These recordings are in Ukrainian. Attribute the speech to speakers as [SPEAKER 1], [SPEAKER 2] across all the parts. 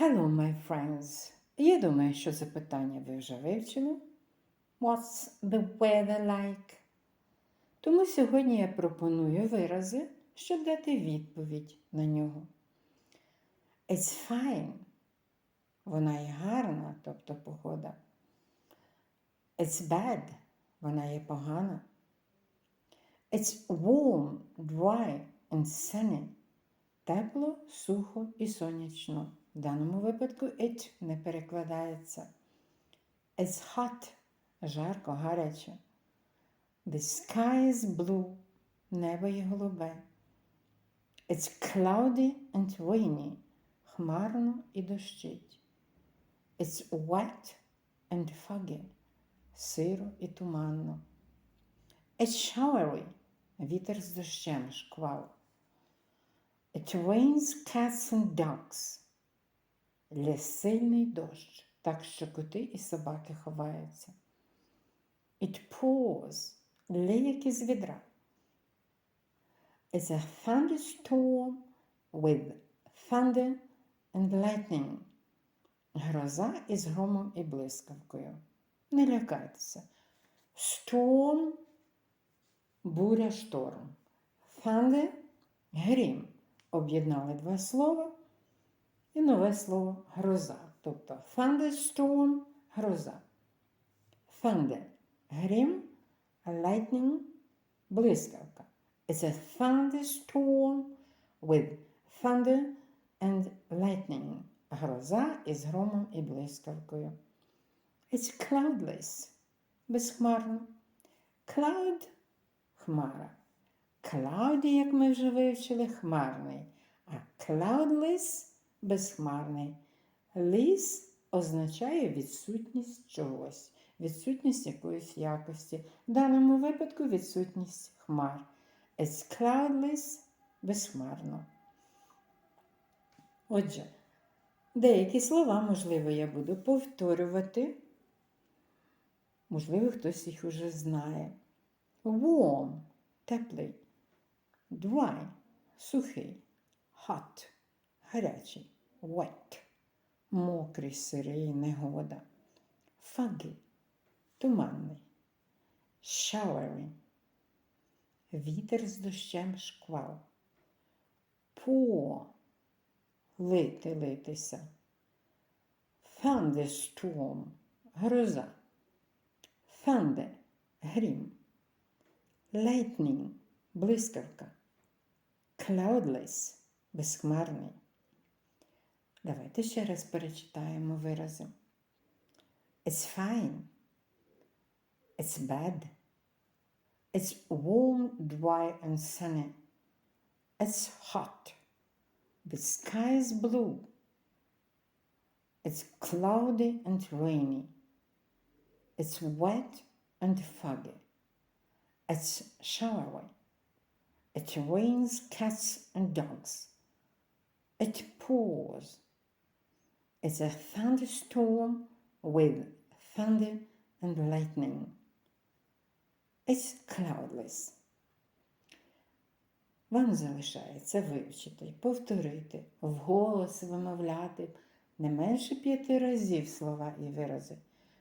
[SPEAKER 1] Hello, my friends. Я думаю, що запитання ви вже вивчили. What's the weather like? Тому сьогодні я пропоную вирази, щоб дати відповідь на нього. It's fine. Вона є гарна, тобто погода. It's bad. Вона є погана. It's warm, dry and sunny. Тепло, сухо і сонячно. В даному випадку it не перекладається. It's hot. Жарко, гаряче. The sky is blue. Небо є голубе. It's cloudy and rainy. Хмарно і дощить. It's wet and foggy. Сиро і туманно. It's showery. Вітер з дощем, шквал. It rains cats and dogs. Лє сильний дощ, так що коти і собаки ховаються. It pours. Лє як із відра. It's a thunderstorm with thunder and lightning. Гроза із громом і блискавкою. Не лякайтеся. Storm – буря шторм. Thunder – грім. Об'єднали два слова і нове слово гроза. Тобто thunderstorm – гроза. Thunder – грім, lightning – блискавка. It's a thunderstorm with thunder and lightning. Гроза із громом і блискавкою. It's cloudless. Безхмарно. Cloud – хмара. Cloudy, як ми вже вивчили, хмарний. А cloudless – безхмарний. Less означає відсутність чогось, відсутність якоїсь якості. В даному випадку відсутність хмар. It's cloudless – безхмарно. Отже, деякі слова, можливо, я буду повторювати. Можливо, хтось їх уже знає. Warm – теплий. Dry – сухий. Hot – гарячий. Wet – мокрий, сирий, негода. Foggy – туманний. Showery – вітер з дощем шквал. Pour – лити, литися. Thunderstorm – гроза. Thunder – грім. Lightning – блискавка. Cloudless – безхмарний. Давайте ще раз перечитаємо вирази. It's fine. It's bad. It's warm, dry and sunny. It's hot. The sky is blue. It's cloudy and rainy. It's wet and foggy. It's showery. It rains cats and dogs. It pours. It's a thunderstorm with thunder and lightning. It's cloudless. Вам залишається вивчити, повторити, вголос вимовляти не менше п'яти разів слова і вирази,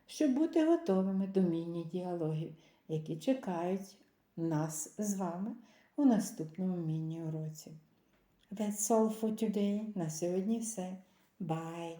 [SPEAKER 1] щоб бути готовими до міні-діалогів, які чекають нас з вами у наступному міні-уроці. That's all for today. На сьогодні все. Bye!